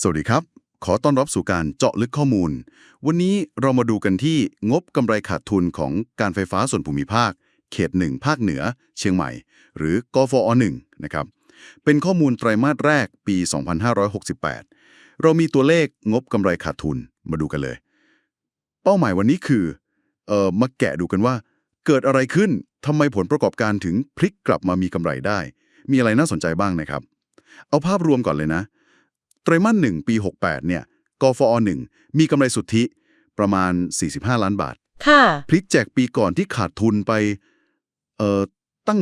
สวัสดีครับ ขอต้อนรับสู่การเจาะลึกข้อมูล วันนี้เรามาดูกันที่งบกำไรขาดทุนของการไฟฟ้าส่วนภูมิภาค เขต 1 ภาคเหนือ เชียงใหม่ หรือกฟอ1นะครับ เป็นข้อมูลไตรมาสแรกปี 2568 เรามีตัวเลขงบกำไรขาดทุนมาดูกันเลย เป้าหมายวันนี้คือเอ่อมาแกะดูกันว่า เกิดอะไรขึ้นทำไมผลประกอบการถึงพลิกกลับมามีกำไรได้ มีอะไรน่าสนใจบ้างนะครับ เอาภาพรวมก่อนเลยนะ ไตรมาสหนึ่งปี 68 เนี่ยกฟอ1มีกำไรสุทธิประมาณ 45 ล้านบาท ค่ะ พลิกแจกปีก่อนที่ขาดทุนไป เอ่อ ตั้ง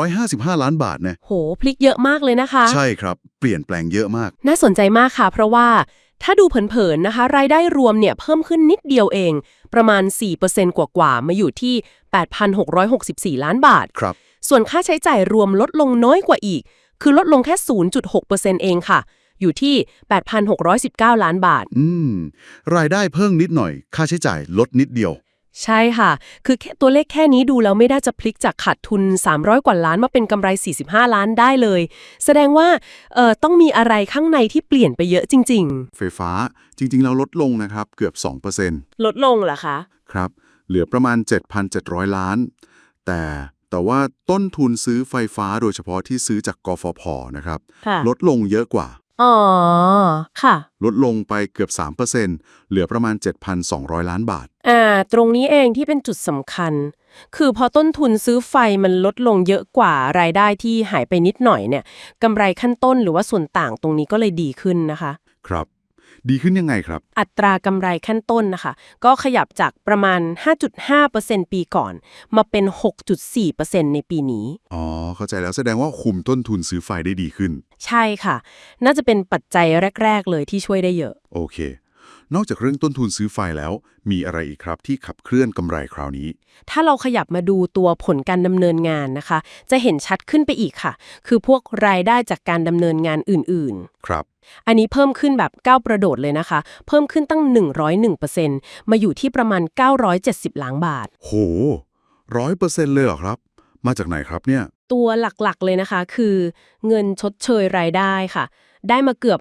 355 ล้านบาทนะโห พลิกเยอะมากเลยนะคะ ใช่ครับ เปลี่ยนแปลงเยอะมาก น่าสนใจมากค่ะ เพราะว่าถ้าดูเผินๆนะคะ รายได้รวมเนี่ยเพิ่มขึ้นนิดเดียวเอง ประมาณ 4%กว่าๆ มาอยู่ที่ 8,664 ล้านบาท ครับ ส่วนค่าใช้จ่ายรวมลดลงน้อยกว่าอีก คือลดลงแค่ 0.6%เองค่ะ อยู่ที่ 8,619 ล้านบาท อืม รายได้เพิ่มนิดหน่อย ค่าใช้จ่ายลดนิดเดียว ใช่ค่ะ คือแค่ตัวเลขแค่นี้ดูแล้วไม่ได้จะพลิกจากขาดทุน 300 กว่าล้านมาเป็นกำไร 45 ล้านได้เลย แสดงว่าเอ่อต้องมีอะไรข้างในที่เปลี่ยนไปเยอะจริง ไฟฟ้าจริงๆ แล้วลดลงนะครับ เกือบ 2%ๆ ลดลงเหรอคะ ครับ เหลือประมาณ 7,700 ล้าน แต่แต่ว่าต้นทุนซื้อไฟฟ้าโดยเฉพาะที่ซื้อจากกฟผนะครับ ค่ะ ลดลงเยอะกว่า อ๋อ ค่ะ ลดลงไปเกือบ 3%เหลือประมาณ 7,200 ล้านบาท อ่า ตรงนี้เองที่เป็นจุดสำคัญ คือพอต้นทุนซื้อไฟมันลดลงเยอะกว่ารายได้ที่หายไปนิดหน่อยเนี่ยกำไรขั้นต้นหรือว่าส่วนต่างตรงนี้ก็เลยดีขึ้นนะคะ ครับ ดีขึ้นยังไงครับ อัตรากำไรขั้นต้นนะคะ ก็ขยับจากประมาณ 5.5%ปีก่อน มาเป็น 6.4%ในปีนี้ อ๋อ เข้าใจแล้วแสดงว่าคุมต้นทุนซื้อไฟได้ดีขึ้น ใช่ค่ะ น่าจะเป็นปัจจัยแรก ๆ เลยที่ช่วยได้เยอะ โอเค นอกจากเรื่องต้นทุนซื้อไฟแล้ว มีอะไรอีกครับที่ขับเคลื่อนกำไรคราวนี้ ถ้าเราขยับมาดูตัวผลการดำเนินงานนะคะ จะเห็นชัดขึ้นไปอีกค่ะ คือพวกรายได้จากการดำเนินงานอื่นครับๆ อันนี้เพิ่มขึ้นแบบก้าวประโดดเลยนะคะ เพิ่มขึ้นตั้ง 101%มาอยู่ที่ประมาณ 970 ล้านบาท โหร้อยเปอร์เซ็นต์เลยเหรอครับ มาจากไหนครับเนี่ย ตัวหลักๆเลยนะคะคือเงินชดเชยรายได้ค่ะ ได้มาเกือบ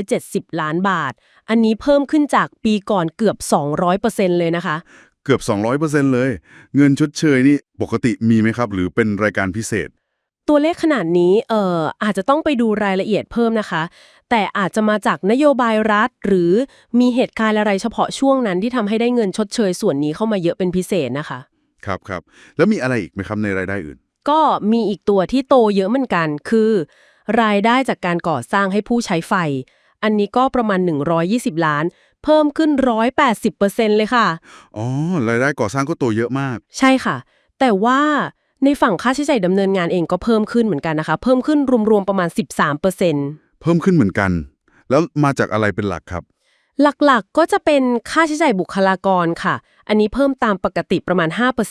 570 ล้านบาท อันนี้เพิ่มขึ้นจากปีก่อนเกือบ 200%เลยนะคะ เกือบ 200%เลย เงินชดเชยนี่ปกติมีไหมครับ หรือเป็นรายการพิเศษ ตัวเลขขนาดนี้เอ่ออาจจะต้องไปดูรายละเอียดเพิ่มนะคะ แต่อาจจะมาจากนโยบายรัฐ หรือมีเหตุการณ์อะไรเฉพาะช่วงนั้นที่ทำให้ได้เงินชดเชยส่วนนี้เข้ามาเยอะเป็นพิเศษนะคะ ครับครับแล้วมีอะไรอีกไหมครับในรายได้อื่น ก็มีอีกตัวที่โตเยอะเหมือนกัน คือ รายได้จากการก่อสร้างให้ผู้ใช้ไฟ อันนี้ก็ประมาณ 120 ล้าน เพิ่มขึ้น 180%เลยค่ะ อ๋อรายได้ก่อสร้างก็โตเยอะมาก ใช่ค่ะ แต่ว่า ในฝั่งค่าใช้จ่ายดำเนินงานเองก็เพิ่มขึ้นเหมือนกันนะคะ เพิ่มขึ้นรวมๆประมาณ 13%เพิ่มขึ้นเหมือนกัน แล้วมาจากอะไรเป็นหลักครับ หลักๆก็จะเป็นค่าใช้จ่ายบุคลากรค่ะ อันนี้เพิ่มตามปกติประมาณ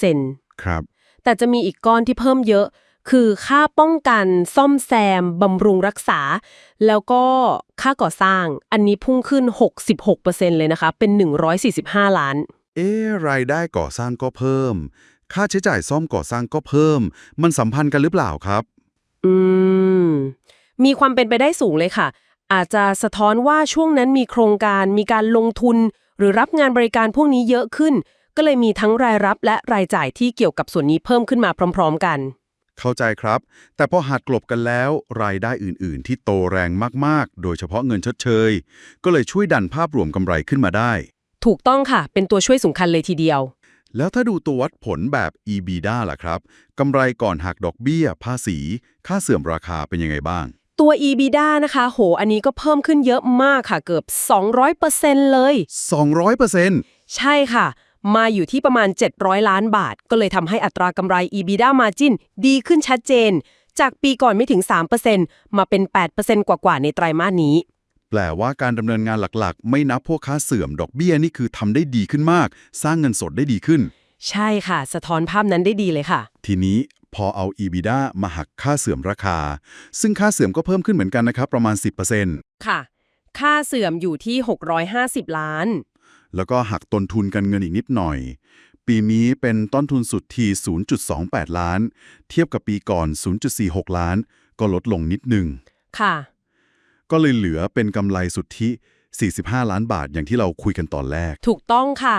5%ครับ แต่จะมีอีกก้อนที่เพิ่มเยอะ คือค่าป้องกัน ซ่อมแซมบำรุงรักษา แล้วก็ค่าก่อสร้าง อันนี้พุ่งขึ้น 66%เลยนะคะ เป็น 145 ล้าน เอ๊ะรายได้ก่อสร้างก็เพิ่ม ค่าใช้จ่ายซ่อมก่อสร้างก็เพิ่ม มันสัมพันธ์กันหรือเปล่าครับ อืม มีความเป็นไปได้สูงเลยค่ะ อาจจะสะท้อนว่าช่วงนั้นมีโครงการ มีการลงทุน หรือรับงานบริการพวกนี้เยอะขึ้น ก็เลยมีทั้งรายรับและรายจ่ายที่เกี่ยวกับส่วนนี้เพิ่มขึ้นมาพร้อม ๆ กัน เข้าใจครับ แต่พอหักกลบกันแล้ว รายได้อื่น ๆ ที่โตแรงมาก ๆ โดยเฉพาะเงินชดเชย ก็เลยช่วยดันภาพรวมกำไรขึ้นมาได้ ถูกต้องค่ะ เป็นตัวช่วยสำคัญเลยทีเดียว แล้วถ้าดูตัววัดผลแบบ EBITDA ล่ะครับกำไรก่อนหักดอกเบี้ย ภาษี ค่าเสื่อมราคาเป็นยังไงบ้าง ตัว EBITDA นะคะ โห อันนี้ก็เพิ่มขึ้นเยอะมากค่ะ เกือบ 200%เลย 200%ใช่ค่ะ มาอยู่ที่ประมาณ 700 ล้านบาท ก็เลยทำให้อัตรากำไร EBITDA margin ดีขึ้นชัดเจน จากปีก่อนไม่ถึง 3%มาเป็น 8%กว่าๆในไตรมาสนี้ แปลว่าการดำเนินงานหลักๆ ไม่นับพวกค่าเสื่อมดอกเบี้ยนี่คือทำได้ดีขึ้นมาก สร้างเงินสดได้ดีขึ้น ใช่ค่ะ สะท้อนภาพนั้นได้ดีเลยค่ะ ทีนี้พอเอา EBITDA มาหักค่าเสื่อมราคา ซึ่งค่าเสื่อมก็เพิ่มขึ้นเหมือนกันนะครับ ประมาณ 10%ค่ะ ค่าเสื่อมอยู่ที่ 650 ล้าน แล้วก็หักต้นทุนกันเงินอีกนิดหน่อย ปีนี้เป็นต้นทุนสุดที0.28 ล้าน เทียบกับปีก่อน 0.46 ล้าน ก็ลดลงนิดหนึ่งค่ะ ก็เลยเหลือเป็นกำไรสุทธิ 45 ล้านบาทอย่างที่เราคุยกันตอนแรก ถูกต้องค่ะ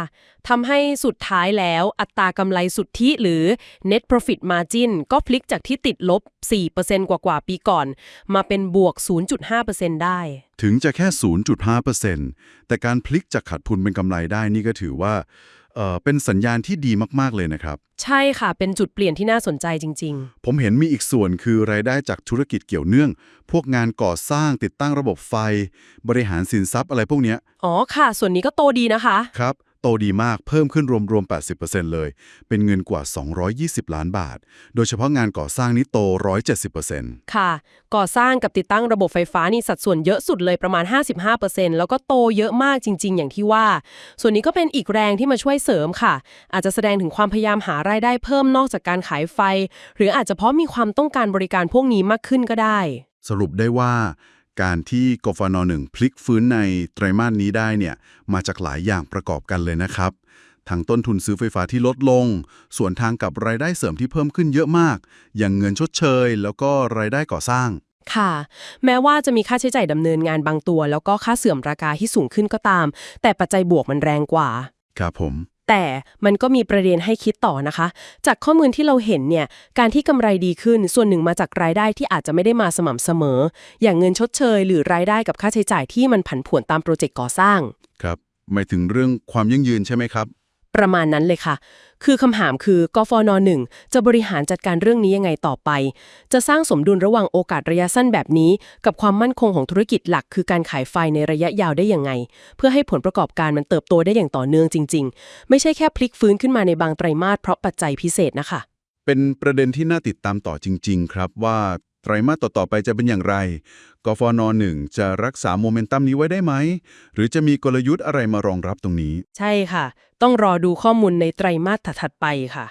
ทำให้สุดท้ายแล้วอัตรากำไรสุทธิหรือ net profit margin ก็พลิกจากที่ติดลบ 4%กว่ากว่าๆปีก่อน มาเป็นบวก 0.5%ได้ ถึงจะแค่ 0.5%แต่การพลิกจากขาดทุนเป็นกำไรได้นี่ก็ถือว่า เอ่อเป็นสัญญาณที่ดีมากๆเลยนะครับ ใช่ค่ะ เป็นจุดเปลี่ยนที่น่าสนใจจริง ผมเห็นมีอีกส่วนคือรายได้จากธุรกิจเกี่ยวเนื่อง พวกงานก่อสร้างติดตั้งระบบไฟ บริหารสินทรัพย์อะไรพวกเนี้ยๆ อ๋อค่ะ ส่วนนี้ก็โตดีนะคะ ครับ โตดีมากเพิ่มขึ้นรวมๆ 80%เลย เป็นเงินกว่า 220 ล้านบาท โดยเฉพาะงานก่อสร้างนี่โต 170%ค่ะ ก่อสร้างกับติดตั้งระบบไฟฟ้านี่สัดส่วนเยอะสุดเลยประมาณ 55%แล้วก็โตเยอะมากจริง ๆ อย่างที่ว่า ส่วนนี้ก็เป็นอีกแรงที่มาช่วยเสริมค่ะ อาจจะแสดงถึงความพยายามหารายได้เพิ่มนอกจากการขายไฟ หรืออาจจะเพราะมีความต้องการบริการพวกนี้มากขึ้นก็ได้ สรุปได้ว่า การที่กฟนหนึ่งพลิกฟื้นในไตรมาสนี้ได้เนี่ยมาจากหลายอย่างประกอบกันเลยนะครับทั้งต้นทุนซื้อไฟฟ้าที่ลดลง ส่วนทางกับรายได้เสริมที่เพิ่มขึ้นเยอะมาก อย่างเงินชดเชย แล้วก็รายได้ก่อสร้าง ค่ะ แม้ว่าจะมีค่าใช้จ่ายดำเนินงานบางตัว แล้วก็ค่าเสื่อมราคาที่สูงขึ้นก็ตาม แต่ปัจจัยบวกมันแรงกว่า ครับผม แต่มันก็มีประเด็นให้คิดต่อนะคะ จากข้อมูลที่เราเห็นเนี่ย การที่กำไรดีขึ้นส่วนหนึ่งมาจากรายได้ที่อาจจะไม่ได้มาสม่ำเสมอ อย่างเงินชดเชย หรือรายได้กับค่าใช้จ่ายที่มันผันผวนตามโปรเจกต์ก่อสร้าง ครับ หมายถึงเรื่องความยั่งยืนใช่ไหมครับ ประมาณนั้นเลยค่ะ คือคำถามคือกฟนหนึ่งจะบริหารจัดการเรื่องนี้ยังไงต่อไป จะสร้างสมดุลระหว่างโอกาสระยะสั้นแบบนี้ กับความมั่นคงของธุรกิจหลัก คือการขายไฟในระยะยาวได้ยังไง เพื่อให้ผลประกอบการมันเติบโตได้อย่างต่อเนื่องจริง ๆ ไม่ใช่แค่พลิกฟื้นขึ้นมาในบางไตรมาสเพราะปัจจัยพิเศษนะคะ เป็นประเด็นที่น่าติดตามต่อจริง ๆ ครับว่า ไตรมาสต่อๆไปจะเป็นอย่างไร กฟนหนึ่งจะรักษาโมเมนตัมนี้ไว้ได้ไหม หรือจะมีกลยุทธ์อะไรมารองรับตรงนี้ ใช่ค่ะ ต้องรอดูข้อมูลในไตรมาสถัดๆไปค่ะ